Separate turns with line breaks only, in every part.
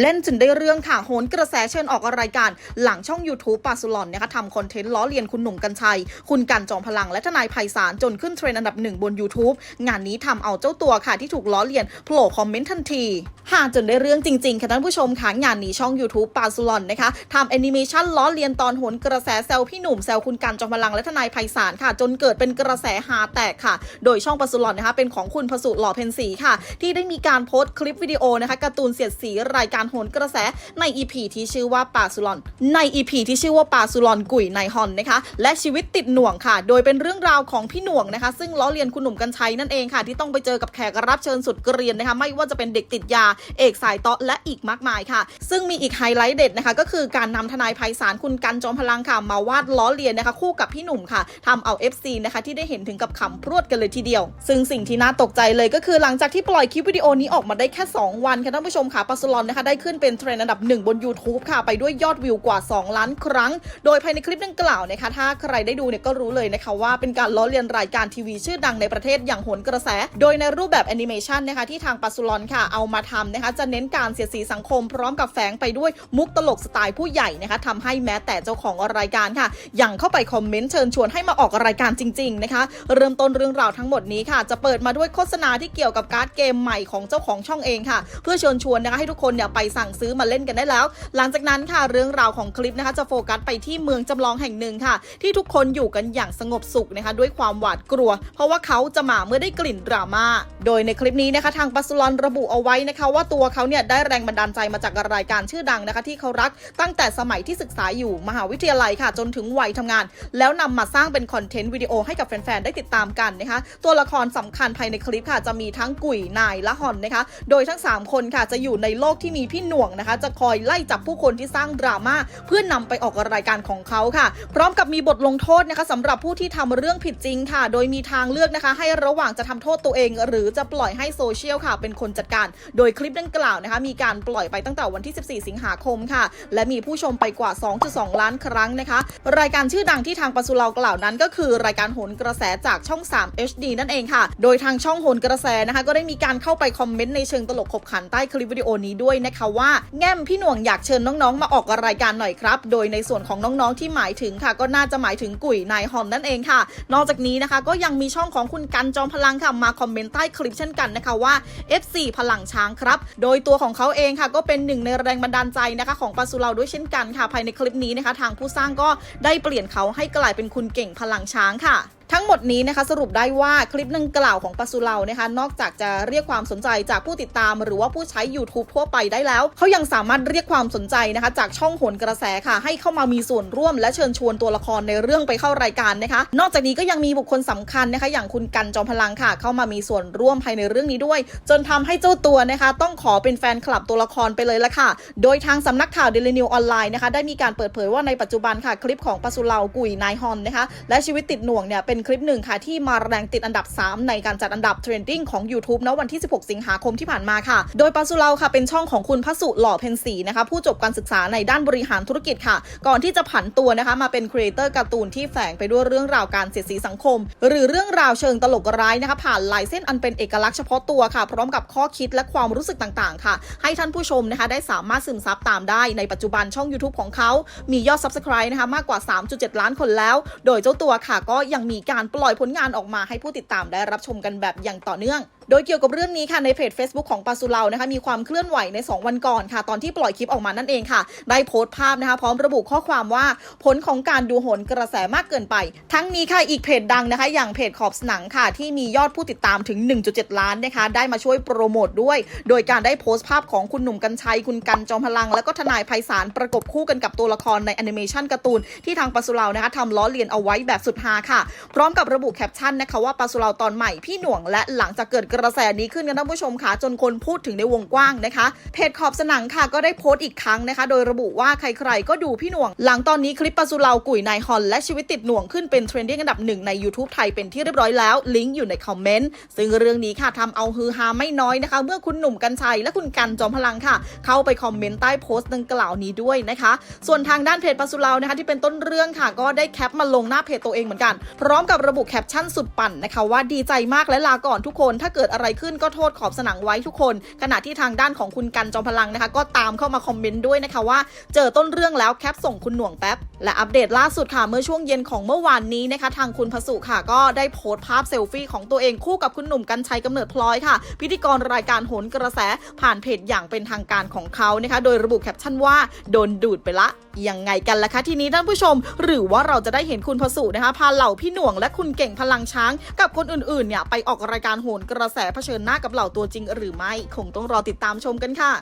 เล่นจนได้เรื่องค่ะ โหนกระแสเชิญออกรายการ หลังช่อง YouTube ปาสุลอนนะคะทำคอนเทนต์ล้อเลียนคุณหนุ่มกัญชัย คุณกันจอมพลังและทนายไพศาลจนขึ้นเทรนด์อันดับหนึ่งบน YouTube งานนี้ทำเอาเจ้าตัวค่ะที่ถูกล้อเลียนโผล่คอมเมนต์ทันทีหาจนได้เรื่องจริง ๆ ค่ะท่านผู้ชมค่ะงานนี้ช่อง YouTube ปาสุลอนนะคะทำแอนิเมชันล้อเลียนตอนโหนกระแสแซวพี่หนุ่มแซวคุณกันจอมพลังและทนายไพศาลค่ะ จนเกิดเป็นกระแสฮาแตกค่ะ โดยช่องปาสุลอนนะคะเป็นของคุณพสุหล่อเพนสีค่ะ ที่ได้มีการโพสต์คลิปวิดีโอนะคะการ์ตูนเสียดสีรายการโหนกระแสใน EP ที่ชื่อว่าป่าสุลอน ใน EP ที่ชื่อว่าป่าสุลอนกุ๋ยในฮอนนะคะ และชีวิตติดหน่วงค่ะ โดยเป็นเรื่องราวของพี่หน่วงนะคะ ซึ่งล้อเลียนคุณหนุ่มกัญชัยนั่นเองค่ะ ที่ต้องไปเจอกับแขกรับเชิญสุดเกรียนนะคะ ไม่ว่าจะเป็นเด็กติดยา เอกสายเตาะและอีกมากมายค่ะ ซึ่งมีอีกไฮไลท์เด็ดนะคะ ก็คือการนำทนายไพศาลคุณกันจอมพลังค่ะ มาวาดล้อเลียนนะคะ คู่กับพี่หนุ่มค่ะทำเอา FC นะคะที่ได้เห็นถึงกับขำพรวดกันเลยทีเดียว ซึ่งสิ่งที่น่าตกใจเลยก็คือหลังจากที่ปล่อยคลิปวิดีโอนี้ออกมาได้แค่ 2 วันค่ะท่านผู้ชมค่ะปาสลอนนะคะได้ขึ้นเป็นเทรนด์อันดับหนึ่งบน YouTube ค่ะ ไปด้วยยอดวิวกว่า 2 ล้านครั้ง โดยภายในคลิปดังกล่าวนะคะ ถ้าใครได้ดูเนี่ยก็รู้เลยนะคะว่าเป็นการล้อเลียนรายการทีวีชื่อดังในประเทศอย่างโหนกระแส โดยในรูปแบบแอนิเมชันนะคะที่ทางปาสุลอนค่ะเอามาทำนะคะจะเน้นการเสียดสีสังคม พร้อมกับแฝงไปด้วยมุกตลกสไตล์ผู้ใหญ่นะคะทำให้แม้แต่เจ้าของรายการค่ะยังเข้าไปคอมเมนต์เชิญชวนให้มาออกรายการจริงๆนะคะเริ่มต้นเรื่องราวทั้งหมดนี้ค่ะ จะเปิดมาด้วยโฆษณาที่เกี่ยวกับการ์ดเกมใหม่ของเจ้าของช่องเองค่ะ เพื่อเชิญชวนนะคะให้ทุกคนเนี่ยไปสั่งซื้อมาเล่นกันได้แล้ว หลังจากนั้นค่ะเรื่องราวของคลิปนะคะจะโฟกัสไปที่เมืองจำลองแห่งหนึ่งค่ะ ที่ทุกคนอยู่กันอย่างสงบสุขนะคะ ด้วยความหวาดกลัว เพราะว่าเขาจะมาเมื่อได้กลิ่นดราม่าโดยในคลิปนี้นะคะทางปัสลอนระบุเอาไว้นะคะ ว่าตัวเขาเนี่ยได้แรงบันดาลใจมาจากรายการชื่อดังนะคะ ที่เขารักตั้งแต่สมัยที่ศึกษาอยู่มหาวิทยาลัยค่ะ จนถึงวัยทำงาน แล้วนำมาสร้างเป็นคอนเทนต์วิดีโอให้กับแฟนๆได้ติดตามกันนะคะ ตัวละครสำคัญภายในคลิปค่ะจะมีทั้งกุ๋ยนายและฮอนนะคะ โดยทั้ง 3 คนค่ะจะอยู่ในโลกที่มีพี่หน่วงนะคะ จะคอยไล่จับผู้คนที่สร้างดราม่าเพื่อนนำไปออกรายการของเขาค่ะ พร้อมกับมีบทลงโทษนะคะสำหรับผู้ที่ทำเรื่องผิดจริงค่ะ โดยมีทางเลือกนะคะ ให้ระหว่างจะทำโทษตัวเอง หรือจะปล่อยให้โซเชียลค่ะ เป็นคนจัดการ โดยคลิปดังกล่าวนะคะ มีการปล่อยไปตั้งแต่วันที่ 14 สิงหาคมค่ะ และมีผู้ชมไปกว่า 2.2 ล้านครั้งนะคะ รายการชื่อดังที่ทางปสุเรากล่าวนั้น ก็คือรายการโหนกระแสจากช่อง 3 HD นั่นเองค่ะ โดยทางช่องโหนกระแสนะคะ ก็ได้มีการเข้าไปคอมเมนต์ในเชิงตลกขบขันใต้คลิปวิดีโอนี้ด้วยนะคะว่า แง่มพี่หน่วงอยากเชิญน้องๆ มาออกรายการหน่อยครับ โดยในส่วนของน้องๆที่หมายถึงค่ะ ก็น่าจะหมายถึงกุ๋ยนายฮอนนั่นเองค่ะ นอกจากนี้นะคะ ก็ยังมีช่องของคุณกันจอมพลังค่ะมาคอมเมนต์ใต้คลิปเช่นกันนะคะว่า F4 พลังช้างครับ โดยตัวของเขาเองค่ะ ก็เป็นหนึ่งในแรงบันดาลใจนะคะ ของปาสุเราด้วยเช่นกันค่ะ ภายในคลิปนี้นะคะ ทางผู้สร้างก็ได้เปลี่ยนเขาให้กลายเป็นคุณเก่งพลังช้างค่ะ ทั้งหมดนี้นะคะสรุปได้ว่าคลิปดังกล่าวของปาสุเรานะคะนอกจากจะเรียกความสนใจจากผู้ติดตาม หรือว่าผู้ใช้ YouTube ทั่วไปได้แล้ว เขายังสามารถเรียกความสนใจนะคะ จากช่องโหนกระแสค่ะ ให้เข้ามามีส่วนร่วม และเชิญชวนตัวละครในเรื่องไปเข้ารายการนะคะ นอกจากนี้ก็ยังมีบุคคลสำคัญนะคะ อย่างคุณกันจอมพลังค่ะ เข้ามามีส่วนร่วมภายในเรื่องนี้ด้วย จนทำให้เจ้าตัวนะคะ ต้องขอเป็นแฟนคลับตัวละครไปเลยละค่ะ โดยทางสำนักข่าว Daily News ออนไลน์นะคะได้มีการเปิดเผยว่าในปัจจุบันค่ะคลิปของปาสุเรากุยนายฮอนนะคะและชีวิตติดหน่วงเนี่ยเป็นคลิปหนึ่งค่ะ ที่มาแรงติดอันดับ 3 ในการจัดอันดับเทรนดิ้งของ YouTube ณวันที่ 16 สิงหาคมที่ผ่านมาค่ะ โดยปาสุเราค่ะเป็นช่องของคุณพสุหล่อเพนสีนะคะผู้จบการศึกษาในด้านบริหารธุรกิจค่ะ ก่อนที่จะผันตัวนะคะมาเป็นครีเอเตอร์การ์ตูนที่แฝงไปด้วยเรื่องราวการเสียดสีสังคม หรือเรื่องราวเชิงตลกร้ายนะคะผ่านลายเส้นอันเป็นเอกลักษณ์เฉพาะตัวค่ะ พร้อมกับข้อคิดและความรู้สึกต่างๆ ค่ะ ให้ท่านผู้ชมนะคะได้สามารถซึมซับตามได้ในปัจจุบันช่อง YouTube ของเขา มียอด Subscribe นะคะมากกว่า 3.7 ล้านคนแล้ว โดยเจ้าตัวค่ะก็ยังมีการปล่อยผลงานออกมาให้ผู้ติดตามได้รับชมกันแบบอย่างต่อเนื่อง โดยเกี่ยวกับเรื่องนี้ค่ะในเพจ Facebook ของปาสุเลานะคะมีความเคลื่อนไหวใน 2 วันก่อนค่ะ ตอนที่ปล่อยคลิปออกมานั่นเองค่ะ ได้โพสต์ภาพนะคะ พร้อมระบุข้อความว่าผลของการดูโหนกระแสมากเกินไป ทั้งนี้ค่ะอีกเพจดังนะคะ อย่างเพจขอบสนังค่ะ ที่มียอดผู้ติดตามถึง 1.7 ล้านนะคะ ได้มาช่วยโปรโมทด้วย โดยการได้โพสต์ภาพของคุณหนุ่มกัญชัยคุณกันจอมพลัง แล้วก็ทนายไพศาลประกบคู่กันกับตัวละครในแอนิเมชันการ์ตูนที่ทางปาสุเลานะคะทำล้อเลียนเอาไว้แบบสุดฮาค่ะ พร้อมกับระบุแคปชั่นนะคะว่าปาสุเลาตอนใหม่พี่หน่วงและหลังจากเกิดกระแสนี้ขึ้นกันท่านผู้ชมค่ะจนคนพูดถึงในวงกว้างนะคะเพจขอบสนังค่ะก็ได้โพสต์อีกครั้งนะคะ โดยระบุว่าใครๆก็ดูพี่หน่วง หลังตอนนี้คลิปปาสุเลากุ๋ยนายฮอนและชีวิตติดหน่วงขึ้นเป็นเทรนดิ้งอันดับหนึ่งใน YouTube ไทยเป็นที่เรียบร้อยแล้วลิงก์อยู่ในคอมเมนต์ซึ่งเรื่องนี้ค่ะทำเอาฮือฮาไม่น้อยนะคะ เมื่อคุณหนุ่มกัญชัยและคุณกันจอมพลังค่ะ เข้าไปคอมเมนต์ใต้โพสต์ดังกล่าวนี้ด้วยนะคะ ส่วนทางด้านเพจปาสุเลานะคะที่เป็นต้นเรื่องค่ะ ก็ได้แคปมาลงหน้าเพจตัวเองเหมือนกัน พร้อมกับระบุแคปชั่นสุดปั่นนะคะว่าดีใจมากและลาก่อนทุกคนถ้าเกิดดอะไรขึ้นก็โทษขอบสนังไว้ทุกคน ขณะที่ทางด้านของคุณกันจอมพลังนะคะ ก็ตามเข้ามาคอมเมนต์ด้วยนะคะว่า เจอต้นเรื่องแล้วแคปส่งคุณหน่วงแป๊บ และอัปเดตล่าสุดค่ะเมื่อช่วงเย็นของเมื่อวานนี้นะคะ ทางคุณพสุค่ะ ก็ได้โพสต์ภาพเซลฟี่ของตัวเองคู่กับคุณหนุ่มกัญชัยกำเนิดพลอยค่ะ พิธีกรรายการโหนกระแสผ่านเพจอย่างเป็นทางการของเขานะคะ โดยระบุแคปชั่นว่าโดนดูดไปละยังไงกันล่ะคะทีนี้ท่านผู้ชม หรือว่าเราจะได้เห็นคุณพสุนะคะพาเหล่าพี่หน่วงและคุณเก่งพลังช้าง กับคนอื่นๆเนี่ยไปออกรายการโหนกระแสเผชิญหน้ากับเหล่าตัวจริงหรือไม่ คงต้องรอติดตามชมกันค่ะ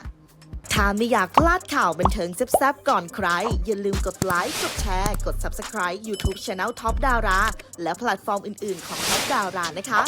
ถ้าไม่อยากพลาดข่าวบันเทิงแซ่บๆก่อนใคร อย่าลืมกดไลค์กดแชร์ กด Subscribe YouTube Channel Top Dara และแพลตฟอร์มอื่นๆของ Top Dara นะคะ